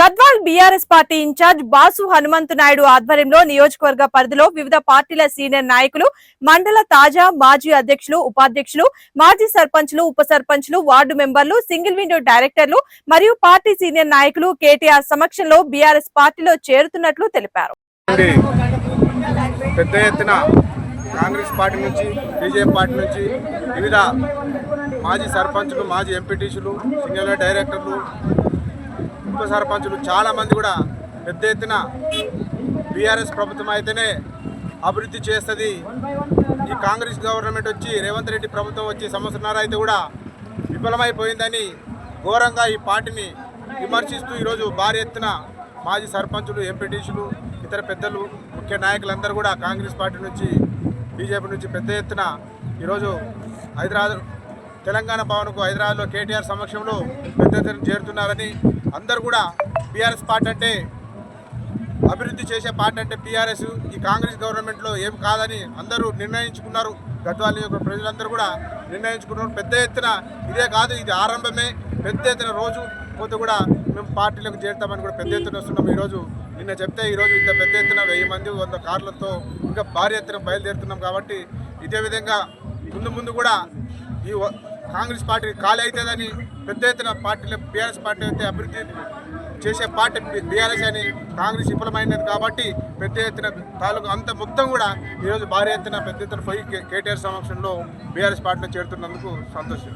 Gadwal BRS party in charge Basu Hanumanthu Naidu ఆధ్వర్యంలో నియోజకవర్గ పరిధిలో వివిధ పార్టీల సీనియర్ నాయకులు మండల తాజా మాజీ అధ్యక్షులు ఉపాధ్యక్షులు మాజీ సర్పంచ్లు ఉప సర్పంచ్లు వార్డు మెంబర్లు సింగిల్ విండో డైరెక్టర్లు మరియు పార్టీ సీనియర్ నాయకులు కేటీఆర్ సమక్షంలో బీఆర్ఎస్ పార్టీలో చేరుతున్నట్లు తెలిపారు. పెద్ద ఎత్తున కాంగ్రెస్ పార్టీ నుంచి బీజేపీ పార్టీ నుంచి వివిధ మాజీ సర్పంచ్లు మాజీ ఎంపీటీసీలు సింగల్ డైరెక్టర్లు ఉప సర్పంచులు చాలామంది కూడా పెద్ద ఎత్తున బీఆర్ఎస్ ప్రభుత్వం అయితేనే అభివృద్ధి చేస్తుంది. ఈ కాంగ్రెస్ గవర్నమెంట్ వచ్చి రేవంత్ రెడ్డి ప్రభుత్వం వచ్చి సంవత్సరాల అయితే కూడా విఫలమైపోయిందని ఘోరంగా ఈ పార్టీని విమర్శిస్తూ ఈరోజు భారీ ఎత్తున మాజీ సర్పంచులు ఎంపీటీసులు ఇతర పెద్దలు ముఖ్య నాయకులందరూ కూడా కాంగ్రెస్ పార్టీ నుంచి బీజేపీ నుంచి పెద్ద ఎత్తున ఈరోజు హైదరాబాద్ తెలంగాణ భవన్కు హైదరాబాద్లో కేటీఆర్ సమక్షంలో పెద్ద ఎత్తున చేరుతున్నారని అందరూ కూడా బీఆర్ఎస్ పార్టీ అంటే అభివృద్ధి చేసే పార్టీ అంటే టీఆర్ఎస్ ఈ కాంగ్రెస్ గవర్నమెంట్లో ఏం కాదని అందరూ నిర్ణయించుకున్నారు. గద్వాల యొక్క ప్రజలందరూ కూడా నిర్ణయించుకున్నారు. పెద్ద ఎత్తున ఇదే కాదు ఇది ఆరంభమే. పెద్ద ఎత్తున రోజు పోతే కూడా మేము పార్టీలకు చేరుతామని కూడా పెద్ద ఎత్తున వస్తున్నాం ఈరోజు. నిన్న చెప్తే ఈరోజు ఇంత పెద్ద ఎత్తున వెయ్యి మంది వంద కార్లతో ఇంకా భారీ ఎత్తున బయలుదేరుతున్నాం కాబట్టి ఇదే విధంగా ముందు ముందు కూడా ఈ కాంగ్రెస్ పార్టీ ఖాళీ అవుతుందని పెద్ద ఎత్తున పార్టీలో బీఆర్ఎస్ పార్టీ అయితే అభివృద్ధి చేసే పార్టీ బీఆర్ఎస్ అని కాంగ్రెస్ విఫలమైనది కాబట్టి పెద్ద ఎత్తున తాలూకు అంత మొత్తం కూడా ఈరోజు భారీ ఎత్తున పెద్ద ఎత్తున పోయి కే- కేటీఆర్ సమక్షంలో బీఆర్ఎస్ పార్టీలో చేరుతున్నందుకు సంతోషం.